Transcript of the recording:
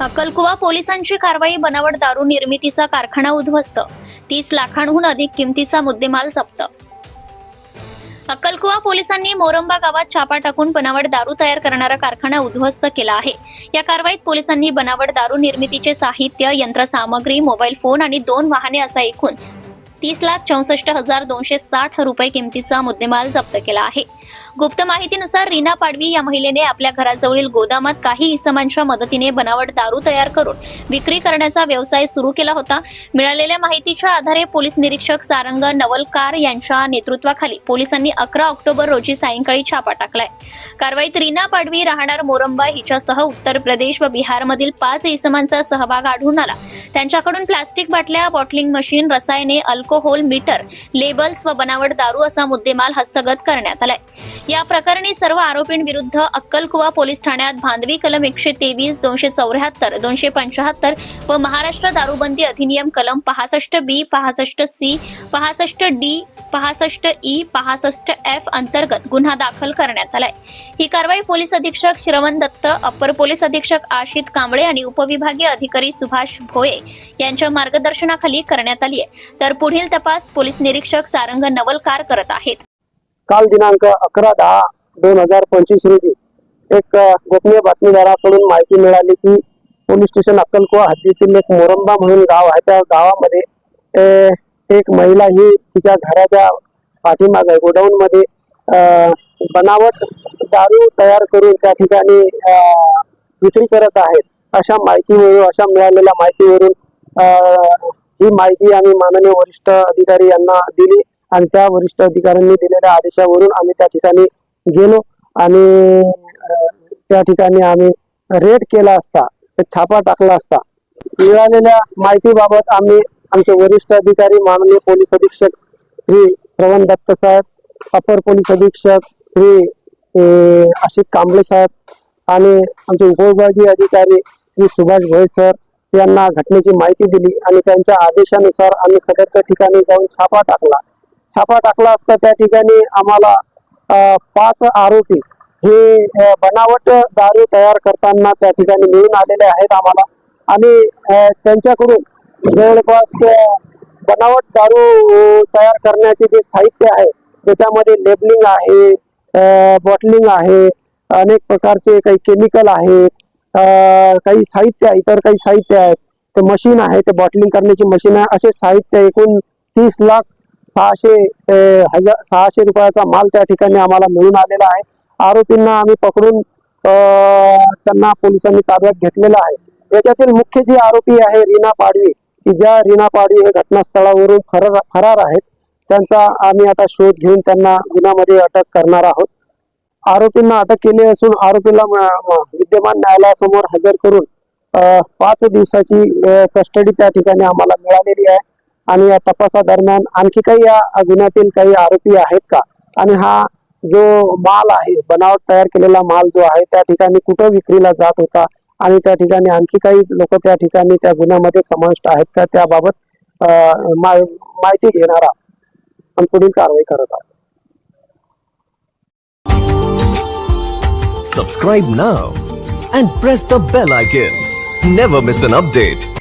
अक्कलकुवा पोलिसांची कारवाई बनावट दारू निर्मितीचा कारखाना उद्ध्वस्त. तीस लाखांहून अधिक किमतीचा मुद्देमाल जप्त. अक्कलकुवा पोलिसांनी मोरंबा गावात छापा टाकून बनावट दारू तयार करणारा कारखाना उद्ध्वस्त केला आहे. या कारवाईत पोलिसांनी बनावट दारू निर्मितीचे साहित्य यंत्रसामग्री मोबाईल फोन आणि दोन वाहने असा एकूण तीस लाख चौसष्ट हजार दोनशे साठ रुपये किमतीचा मुद्देमाल जप्त केला आहे. गुप्त माहितीनुसार रीना पाडवी या महिलेने आपल्या घराजवळील गोदामात काही इसमांच्या मदतीने बनावट दारू तयार करून विक्री करण्याचा व्यवसाय सुरू केला होता. मिळालेल्या माहितीच्या आधारे पोलीस निरीक्षक सारंग नवलकार यांच्या नेतृत्वाखाली पोलिसांनी अकरा ऑक्टोबर रोजी सायंकाळी छापा टाकलाय. कारवाईत रीना पाडवी राहणार मोरंबा हिच्यासह उत्तर प्रदेश व बिहारमधील पाच इसमांचा सहभाग आढळून आला. त्यांच्याकडून प्लास्टिक बाटल्या बॉटलिंग मशीन रसायने अल्कोहोल मीटर लेबल्स व बनावट दारू असा मुद्देमाल हस्तगत करण्यात आलाय. या प्रकरणी सर्व आरोपींविरुद्ध अक्कलकुवा पोलीस ठाण्यात भांदवी कलम एकशे तेवीस दोनशे चौऱ्याहत्तर दोनशे पंचाहत्तर व महाराष्ट्र दारूबंदी अधिनियम कलम पासष्ट बी पासष्ट सी पासष्ट डी पासष्ट ई पासष्ट एफ अंतर्गत गुन्हा दाखल करण्यात आलाय. ही कारवाई पोलीस अधीक्षक श्रवण दत्त अप्पर पोलीस अधीक्षक आशित कांबळे आणि उपविभागीय अधिकारी सुभाष भोये यांच्या मार्गदर्शनाखाली करण्यात आली आहे तर पुढील तपास पोलीस निरीक्षक सारंग नवलकार करत आहेत. काल दिनांक अकरा दहा दोन हजार पंचवीस रोजी एक गोपनीय बातमीदाराकडून माहिती मिळाली की पोलीस स्टेशन अक्कलकुवा हद्दीतील एक मोरंबा म्हणून गाव आहे. त्या गावामध्ये एक महिला ही तिच्या घराच्या पाठीमागे गोडाऊन मध्ये बनावट दारू तयार करून त्या ठिकाणी विक्री करत आहेत अशा माहितीवरून अशा मिळालेल्या माहितीवरून ही माहिती आम्ही माननीय वरिष्ठ अधिकारी यांना दिली. आणि त्या वरिष्ठ अधिकाऱ्यांनी दिलेल्या आदेशावरून आम्ही त्या ठिकाणी गेलो आणि त्या ठिकाणी आम्ही रेड केला असता छापा टाकला असता. मिळालेल्या माहितीबाबत आम्ही आमचे वरिष्ठ अधिकारी माननीय पोलीस अधीक्षक श्री श्रवण दत्त साहेब अपर पोलीस अधीक्षक श्री आशित कांबळे साहेब आणि आमचे उपविभागीय अधिकारी श्री सुभाष भोई सर यांना घटनेची माहिती दिली आणि त्यांच्या आदेशानुसार आम्ही सदरच्या ठिकाणी जाऊन छापा टाकला. छापा टाकला असता त्या ठिकाणी आम्हाला पाच आरोपी हे बनावट दारू तयार करताना त्या ठिकाणी मिळून आलेले आहेत आम्हाला. आणि त्यांच्याकडून जवळपास बनावट दारू तयार करण्याचे जे साहित्य आहे त्याच्यामध्ये लेबलिंग आहे बॉटलिंग आहे अनेक प्रकारचे काही केमिकल आहेत काही साहित्य आहे इतर काही साहित्य आहेत ते मशीन आहे ते बॉटलिंग करण्याची मशीन आहे. असे साहित्य एकूण तीस लाख सहाशे हजार सहाशे रुपयाचा माल त्या ठिकाणी आम्हाला मिळून आलेला आहे. आरोपींना आम्ही पकडून त्यांना पोलिसांनी ताब्यात घेतलेला आहे. याच्यातील मुख्य जे आरोपी आहे रीना पाडवी की ज्या रीना पाडवी हे घटनास्थळावरून फरार फरार आहेत त्यांचा आम्ही आता शोध घेऊन त्यांना गुन्ह्यामध्ये अटक करणार आहोत. आरोपींना अटक केली असून आरोपीला विद्यमान न्यायालयासमोर हजर करून पाच दिवसाची कस्टडी त्या ठिकाणी आम्हाला मिळालेली आहे. आणि या तपासादरम्यान आणखी काही या गुन्ह्यातील काही आरोपी आहेत का आणि हा जो माल आहे बनावट तयार केलेला माल जो आहे त्या ठिकाणी कुठं विक्रीला जात होता आणि त्या ठिकाणी आणखी काही लोक त्या ठिकाणी त्या गुन्ह्यामध्ये समाविष्ट आहेत का त्याबाबत माहिती घेणार आहोत पुढील कारवाई करत आहोत Subscribe now and press the bell icon. Never miss an update.